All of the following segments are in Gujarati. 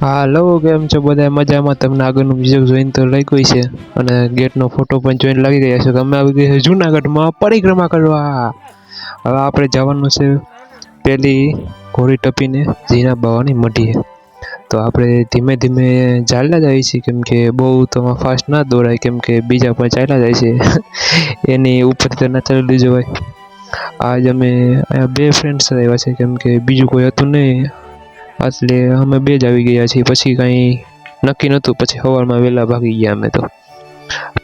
હાલો, કેમ છો બધા મજામાં? તમને આગળનું બીજું જોઈને તો લાગ્યું છે અને ગેટનો ફોટો પણ જોઈને લાગી ગયા છે અમે આવી ગયા છે જુનાગઢમાં પરિક્રમા કરવા. હવે આપણે જવાનું છે પેલી ઘોડી ટપીને ઝીણા બાવાની મઢીએ. તો આપણે ધીમે ધીમે ચાલ્યા જઈએ છીએ, કેમ કે બહુ તો ફાસ્ટ ના દોડાય, કેમ કે બીજા પણ ચાલ્યા જાય છે. એની ઉપર તો ના ચાલી જવાય આજ અમે અહીંયા બે ફ્રેન્ડ્સ આવ્યા છે કેમ કે બીજું કોઈ હતું નહીં. એટલે અમે બે જ આવી ગયા છીએ. પછી કાંઈ નક્કી નહોતું. પછી સવારમાં વહેલા ભાગી ગયા અમે તો.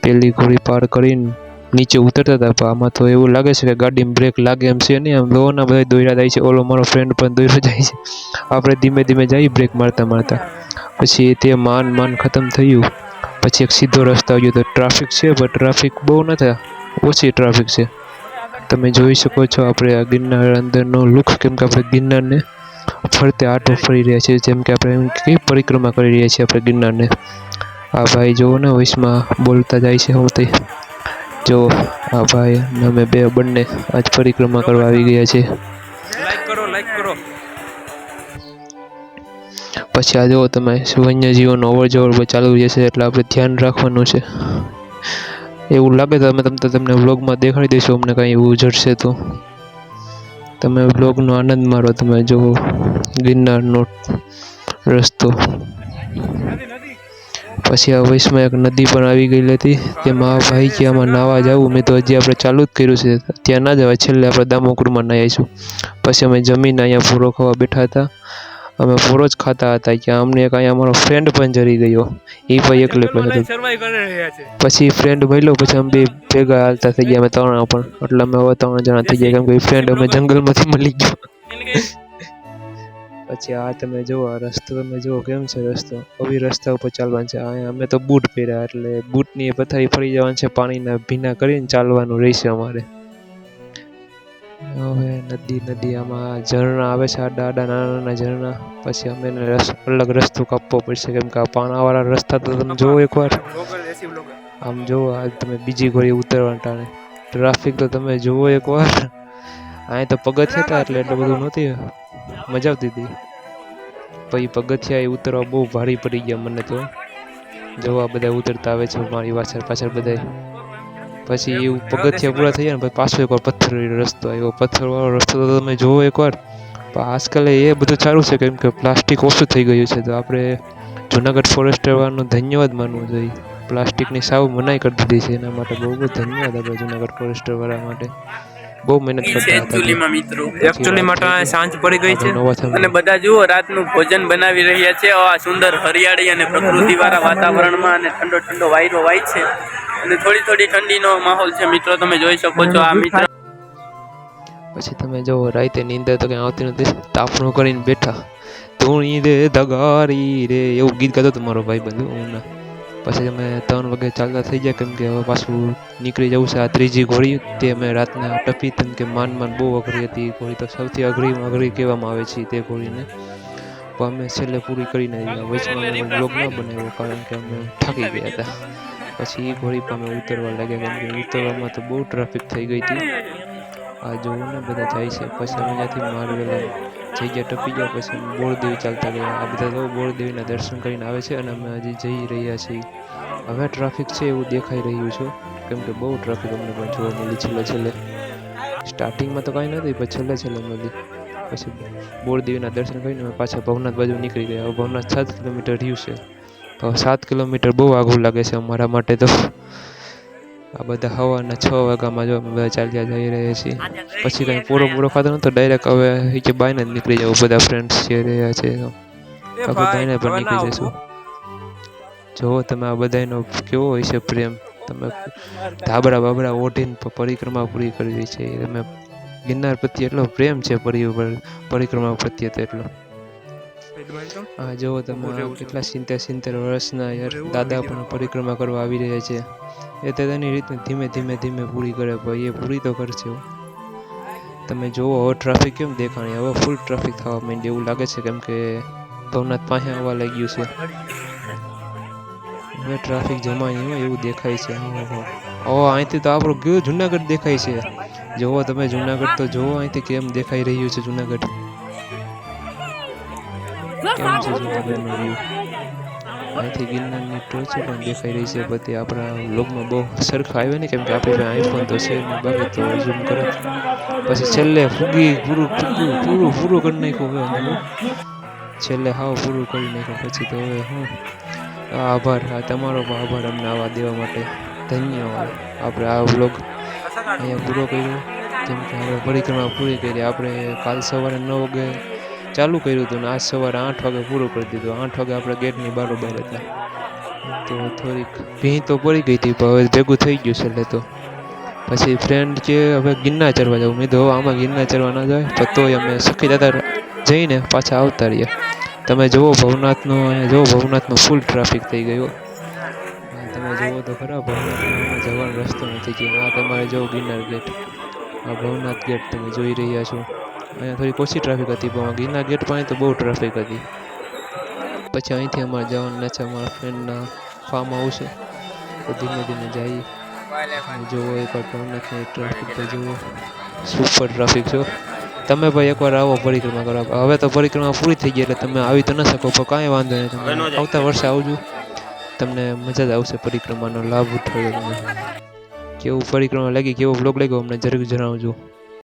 પેલી ઘોડી પાર કરીને નીચે ઉતરતા હતા. પણ આમાં તો એવું લાગે છે કે ગાડીમાં બ્રેક લાગે એમ છે નહીં. આમ લોના બધા દોર્યા જાય છે. ઓલો મારો ફ્રેન્ડ પણ દોડ્યો જાય છે. આપણે ધીમે ધીમે જઈએ બ્રેક મારતા મારતા. પછી તે માન માન ખતમ થયું. પછી એક સીધો રસ્તો આવ્યો તો ટ્રાફિક છે, પણ ટ્રાફિક બહુ નથી ઓછી ટ્રાફિક છે. તમે જોઈ શકો છો આપણે આ ગિરનાર અંદરનો લુક કેમ કે આપણે ગિરનારને ફરતે આટો ફરી રહ્યા છે. જેમ કે આપણે કઈ પરિક્રમા કરી રહ્યા છીએ આપણે ગિરનારને. આ ભાઈ જુઓ ને વોઇસમાં બોલતા જાય છે હું તે જો આ ભાઈ અને અમે બે બંને આજ પરિક્રમા કરવા આવી ગયા છે. લાઈક કરો લાઈક કરો. પછી આ જુઓ તમે વન્યજીવોનો અવર જવર બધું ચાલુ જશે એટલે આપણે ધ્યાન રાખવાનું છે. એવું લાગે તો અમે તમને તમને વ્લોગમાં દેખાડી દઈશું અમને કાંઈ એવું જડશે તો. તમે વ્લોગનો આનંદ મારો તમે જુઓ, ગિરનારનો રસ્તો. પછી આ વયસમાં એક નદી પણ આવી ગયેલી હતી તેમાં ભાઈ કે આમાં નાવા જવું. મેં તો હજી આપણે ચાલુ જ કર્યું છે, ત્યાં ના જવાય, છેલ્લે આપણે દામોકુરમાં નાહીશું. પછી અમે જમીને અહીંયા પૂરો ખાવા બેઠા હતા. અમે પૂરો જ ખાતા હતા કે અમને એક અહીંયા અમારો ફ્રેન્ડ પણ જરી ગયો. એ ભાઈ એકલો પછી ફ્રેન્ડ મળ્યો પછી અમે બે ભેગા હાલતા થઈ ગયા અમે ત્રણ પણ. એટલે અમે હવે ત્રણ જણા થઈ ગયા કેમ કે ફ્રેન્ડ અમે જંગલમાંથી મળી ગયો. પછી આ તમે જુઓ આ રસ્તો તમે જુઓ કેમ છે રસ્તો? હવે રસ્તા ઉપર ચાલવાનું છે. અહીંયા અમે તો બૂટ પહેર્યા એટલે બૂટની પથારી ફરી જવાનું છે પાણીના ભીના કરીને ચાલવાનું રહેશે અમારે. નદી નદી આમાં ઝરણા આવે છે આડા આડા નાના નાના ઝરણા. પછી અમે અલગ રસ્તો કાપવો પડશે. કેમ કે આ પાણાવાળા રસ્તા તો તમે જુઓ એકવાર. આમ આ તમે બીજી ઘોડી ઉતરવાના ટાણે. ટ્રાફિક તો તમે જુઓ એકવાર. અહીં તો પગથિયા હતા એટલે એટલું બધું નહોતી. મજા આવતી હતી. પછી પગથિયા એ ઉતરવા બહુ ભારી પડી ગયા મને તો. જોવા બધા ઉતરતા આવે છે, મારી પાછળ પાછળ બધા પછી એ પગથિયા પૂરા થઈ જાય ને પછી પાછો એકવાર પથ્થર રસ્તો આવ્યો. પથ્થરવાળો રસ્તો તો તમે જુઓ એકવાર પણ આજકાલ એ બધું સારું છે કેમ કે પ્લાસ્ટિક ઓછું થઈ ગયું છે. તો આપણે જુનાગઢ ફોરેસ્ટર વાળાનો ધન્યવાદ માનવું જોઈએ. પ્લાસ્ટિકની સાવ મનાઈ કરી દીધી છે. એના માટે બહુ બહુ ધન્યવાદ આપણે જુનાગઢ ફોરેસ્ટર વાળા માટે. બહુ મહેનત કરતા હતા મિત્રો. એકચ્યુઅલીમાં તો સાંજ પડી ગઈ છે. અને બધા જુઓ રાતનું ભોજન બનાવી રહ્યા છે. આ સુંદર હરિયાળી અને પ્રકૃતિવાળા વાતાવરણમાં અને ઠંડો ઠંડો વાયરો વાય છે. અને થોડી થોડી ઠંડીનો માહોલ છે. મિત્રો, તમે જોઈ શકો છો આ મિત્ર. પછી તમે જો રાતે નીંદર તો કઈ આવતી નથી. તાપણું કરીને બેઠા. ધૂણી રે ધગારી રે એવું ગીત ગાતો તમારો ભાઈ બંધુ હું પછી અમે ત્રણ વાગે ચાલતા થઈ ગયા, કેમ કે હવે પાછું નીકળી જવું છે આ ત્રીજી ઘોડી. તે અમે રાતના ટપી તેમ કે માન માન બહુ અઘરી હતી ઘોડી તો. સૌથી અઘરી અઘરી કહેવામાં આવે છે તે ઘોડીને. પણ અમે છેલ્લે પૂરી કરીને વચમાં બ્લોગ ન બનાવ્યો કારણ કે અમે થાકી ગયા હતા. પછી એ ઘોડી પર અમે ઉતરવા લાગ્યા કેમ કે ઉતરવામાં તો બહુ ટ્રાફિક થઈ ગઈ હતી. આ જોવું ને બધા જાય છે, પછી અમે ત્યાંથી મારવેલા જગ્યા ટપી ગયા, પછી અમે બોળદેવી ચાલતા ગયા. આ બધા તો બોળદેવીના દર્શન કરીને આવે છે અને અમે હજી જઈ રહ્યા છીએ. હવે ટ્રાફિક છે એવું દેખાઈ રહ્યું છે, કેમ કે બહુ ટ્રાફિક અમને પણ જોવા મળી છેલ્લે છેલ્લે. સ્ટાર્ટિંગમાં તો કાંઈ નથી, પણ છેલ્લે છેલ્લે મળી. પછી બોળદેવીના દર્શન કરીને અમે પાછા ભવનાથ બાજુ નીકળી ગયા. ભવનાથ સાત કિલોમીટર રહ્યું છે. તો સાત કિલોમીટર બહુ આઘું લાગે છે અમારા માટે તો. આ બધા હવાના છ વાગ્યામાં જો અમે બધા ચાલ્યા જઈ રહ્યા છીએ. પછી કંઈ પૂરો પૂરો ખાતો નતો ડાયરેક્ટ હવે કે બાઈને જ નીકળી જવું બધા ફ્રેન્ડ્સ જે રહ્યા છે તો આપણે બાઈને પણ નીકળી જઈશું જુઓ તમે આ બધાનો કેવો હોય છે પ્રેમ તમે ધાબળા બાબડા ઓઢીને પરિક્રમા પૂરી કરવી છે. તમે ગિરનાર પ્રત્યે એટલો પ્રેમ છે પરિ પરિક્રમા પ્રત્યે તો એટલો. આ જુઓ તમે કેટલા સિત્તેર સિત્તેર વર્ષના યાર દાદા પણ પરિક્રમા કરવા આવી રહ્યા છે. એ તો તેની રીતે ધીમે ધીમે ધીમે પૂરી કરે ભાઈ એ પૂરી તો કરશે તમે જુઓ હવે ટ્રાફિક કેમ દેખાણી? હવે ફૂલ ટ્રાફિક થવા માંડી એવું લાગે છે કેમ કે ભવનાથ પાસે આવવા લાગ્યું છે. હવે ટ્રાફિક જમાય નહીં હોય એવું દેખાય છે. હવે અહીંથી તો આપણું કયું જુનાગઢ દેખાય છે. જુઓ તમે જુનાગઢ તો જુઓ અહીંથી કેમ દેખાઈ રહ્યું છે જુનાગઢ. અહીંથી ગિરનારની ટોચ પણ દેખાઈ રહી છે. બધી આપણા વ્લોગમાં બહુ સરખા આવે ને કેમ કે આપણી પાસે આઈફોન તો છે ને બાકી તો ઝૂમ કરે. પછી છેલ્લે ફૂગી પૂરું પૂરું પૂરું પૂરું કરી નાખ્યું હવે અમે છેલ્લે હાવ પૂરું કરી નાખ્યું. પછી તો હવે હું આભાર હા તમારો પણ આભાર અમને આવા દેવા માટે. ધન્યવાદ. આપણે આ વ્લોગ અહીંયા પૂરો કર્યો. કેમ કે હવે પરિક્રમા પૂરી કરી. આપણે કાલ સવારે નવ વાગે ચાલુ કર્યું હતું ને આજ સવારે આઠ વાગે પૂરું કરી દીધું. આઠ વાગે આપણે ગેટની બારોબાર હતા તો થોડીક ભીં તો પડી ગઈ હતી, પણ હવે ભેગું થઈ ગયું છે એટલે તો. પછી ફ્રેન્ડ કે હવે ગિરનાર ચડવા જવું મેં તો હવે આમાં ગિરનાર ચરવા ના જાય. તો તોય અમે સખી દાદા જઈને પાછા આવતા રહ્યા. તમે જુઓ ભવનાથનો, અહીંયા જુઓ ભવનાથનો ફૂલ ટ્રાફિક થઈ ગયો. તમે જુઓ તો ખરા ભવનાથમાં જવાનો રસ્તો નથી કે આ તમારે જુઓ ગિરનાર ગેટ આ ભવનાથ ગેટ તમે જોઈ રહ્યા છો. અહીંયા થોડીક ઓછી ટ્રાફિક હતી પણ ગીરના ગેટ પાસે તો બહુ ટ્રાફિક હતી. પછી અહીંથી અમારે જવાનું છે અમારા ફ્રેન્ડના ફાર્મ હાઉસ તો ધીમે ધીમે જઈએ. જુઓ એકવાર નથી ટ્રાફિક તો જુઓ. સુપર ટ્રાફિક છો તમે ભાઈ એકવાર આવો પરિક્રમા કરવા. હવે તો પરિક્રમા પૂરી થઈ ગઈ એટલે તમે આવી તો ન શકો પણ કાંઈ વાંધો નહીં. તમે આવતા વર્ષે આવજો. તમને મજા જ આવશે પરિક્રમાનો લાભ ઉઠાવ્યો કેવું પરિક્રમા લાગી કેવો બ્લોગ લાગ્યો અમને જરૂર જણાવજો.